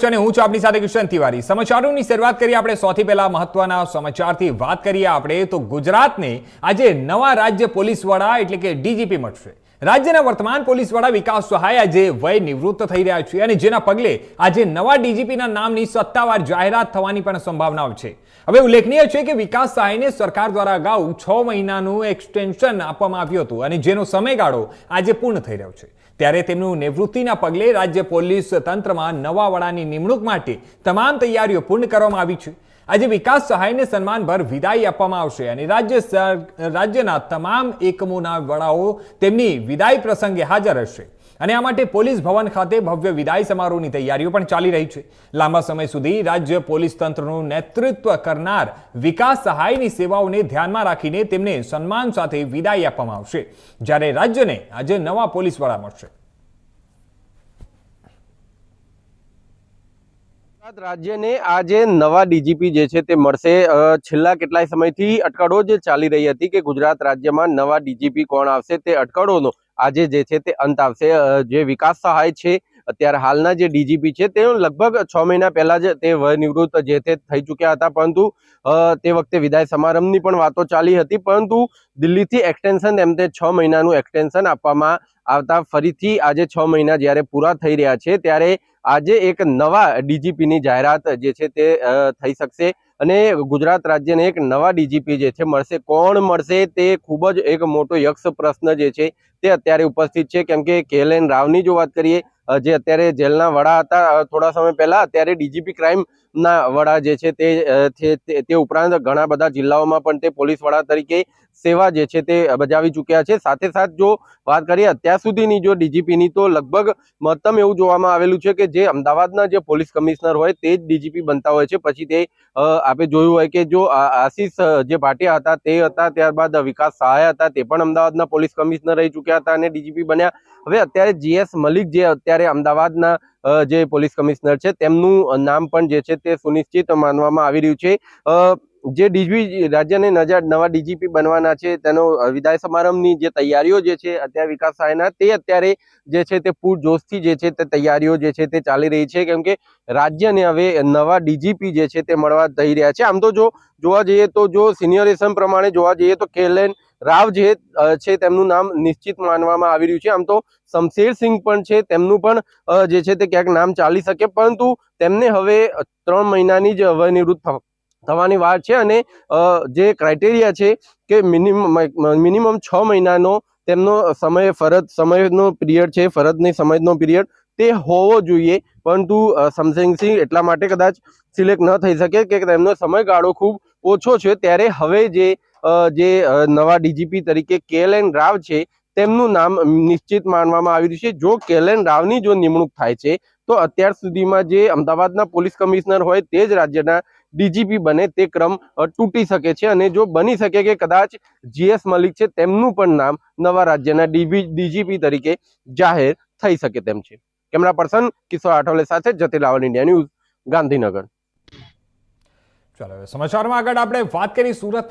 અને હું છું આપની સાથે કિશન તિવારી. સમાચારોની શરૂઆત કરીએ આપણે. સૌથી પહેલા મહત્વના સમાચારથી વાત કરીએ આપણે, તો ગુજરાતને આજે નવા રાજ્ય પોલીસ વડા એટલે કે ડીજીપી મળશે. રાજ્યના વર્તમાન પોલીસ વડા વિકાસ સહાય આજે વય નિવૃત્ત થઈ રહ્યા છે અને જેના પગલે આજે નવા ડીજીપીના નામની સત્તાવાર જાહેરાત થવાની પણ સંભાવનાઓ છે. હવે ઉલ્લેખનીય છે કે વિકાસ સહાયને સરકાર દ્વારા અગાઉ છ મહિનાનું એક્સટેન્શન આપવામાં આવ્યું હતું અને જેનો સમયગાળો આજે પૂર્ણ થઈ રહ્યો છે. ત્યારે તેમનું નિવૃત્તિના પગલે રાજ્ય પોલીસ તંત્રમાં નવા વડાની નિમણૂક માટે તમામ તૈયારીઓ પૂર્ણ કરવામાં આવી છે. આજે વિકાસ સહાયને સન્માનભર વિદાય આપવામાં આવશે અને રાજ્ય રાજ્યના તમામ એકમોના વડાઓ તેમની વિદાય પ્રસંગે હાજર હશે. અને આ માટે પોલીસ ભવન ખાતે ભવ્ય વિદાય સમારોહની તૈયારીઓ પણ ચાલી રહી છે. લાંબા સમય સુધી રાજ્ય પોલીસ તંત્રનું નેતૃત્વ કરનાર વિકાસ સહાયની સેવાઓને ધ્યાનમાં રાખીને તેમને સન્માન સાથે વિદાય આપવામાં આવશે. જ્યારે રાજ્યને આજે નવા પોલીસ વડા મળશે. ગુજરાત રાજ્યને આજે નવા ડીજીપી જે છે તે મળશે. છેલ્લા કેટલાય સમયથી અટકળો જે ચાલી રહી હતી કે ગુજરાત રાજ્યમાં નવા ડીજીપી કોણ આવશે તે અટકળોનો આજે જે છે તે અંત આવશે. જે વિકાસ સહાય છે, અત્યારે હાલના જે ડીજીપી છે, તે લગભગ છ મહિના પહેલા જ તે નિવૃત્ત જે તે થઈ ચૂક્યા હતા. પરંતુ તે વખતે વિદાય સમારંભની પણ વાતો ચાલી હતી. પરંતુ, દિલ્હીથી એક્સટેન્શન એમ તે છ મહિનાનું એક્સટેન્શન આપવામાં આવતા ફરીથી આજે છ મહિના જ્યારે પૂરા થઈ રહ્યા છે, ત્યારે આજે એક નવા ડીજીપીની જાહેરાત જે છે તે થઈ શકશે. અને ગુજરાત રાજ્યને એક નવા ડીજીપી જે છે મળશે. કોણ મળશે તે ખૂબ જ એક મોટો યક્ષ પ્રશ્ન જે છે તે અત્યારે ઉપસ્થિત છે. કેમ કે કેએલએન રાવની જો વાત કરીએ જે અત્યારે જેલના વડા હતા થોડા સમય પહેલા અત્યારે ડીજીપી ક્રાઇમ ના વડા જે છે તે તે- ઉપરાંત ઘણા બધા જિલ્લાઓમાં પણ તે પોલીસ વડા તરીકે સેવા જે છે તે બજાવી ચૂક્યા છે. સાથે સાથ જો વાત કરીએ, અત્યાર સુધીની જો ડીજીપીની તો લગભગ મહત્તમ એવું જોવામાં આવેલું છે કે જે અમદાવાદના જે પોલીસ કમિશનર હોય તે જ ડીજીપી બનતા હોય છે. પછી તે આપણે જોયું હોય કે જો આશીષ જે ભાટિયા હતા તે હતા, ત્યારબાદ વિકાસ સહાય હતા, તે પણ અમદાવાદના પોલીસ કમિશનર રહી ચૂક્યા હતા અને ડીજીપી બન્યા. હવે અત્યારે જીએસ મલિક જે અત્યારે અમદાવાદના જે પોલીસ કમિશનર છે તેમનું નામ પણ જે છે તે સુનિશ્ચિત માનવામાં આવી રહ્યું છે. જે ડીજી રાજ્યને નવા ડીજીપી બનવાના છે, તેનો વિદાય સમારંભની જે તૈયારીઓ જે છે, અત્યારે વિકાસ સહાયના, તે અત્યારે જે છે તે પૂરજોશથી જે છે તે તૈયારીઓ જે છે તે ચાલી રહી છે. કેમ કે રાજ્યને હવે નવા ડીજીપી જે છે તે મળવા થઈ રહ્યા છે. આમ તો જો, જોવા જઈએ તો જો સિનિયરેશન પ્રમાણે જોવા જઈએ તો કેલેન રાવ જે છે તેમનું નામ નિશ્ચિત માનવામાં આવી રહ્યું છે. આમ તો શમશેર સિંહ પણ છે, તેમનું પણ જે છે તે ક્યાંક નામ ચાલી શકે, પરંતુ તેમને હવે ત્રણ મહિનાની જ હવે નિવૃત્ત થવાની વાર છે અને જે ક્રાઇટેરિયા છે કે મિનિમમ મિનિમમ છ મહિનાનો તેમનો સમય, ફરજ, સમયનો પિરિયડ છે, ફરજની સમયનો પિરિયડ તે હોવો જોઈએ. પરંતુ શમશેરસિંહ એટલા માટે કદાચ સિલેક્ટ ન થઈ શકે કે તેમનો સમયગાળો ખૂબ ઓછો છે. ત્યારે હવે જે જે નવા ડીજીપી તરીકે કેએલએન રાવ છે તેમનું નામ નિશ્ચિત માનવામાં આવી રહ્યું છે. જો કેલેન રાવની જો નિમણૂક થાય છે, તો અત્યાર સુધીમાં જે અમદાવાદના પોલીસ કમિશનર હોય તે જ રાજ્યના ડીજીપી બને તે ક્રમ તૂટી શકે છે અને જો બની શકે કે કદાચ જીએસ મલિક છે, તેમનું પણ નામ નવા રાજ્યના ડીબી, ડીજીપી તરીકે જાહેર થઈ શકે તેમ છે. કેમેરા પર્સન કિશોર આઠવલે સાથે જતીલાવન ઇન્ડિયા ન્યૂઝ, ગાંધીનગર. ચાલો સમાચારમાં આગળ આપણે વાત કરી સુરત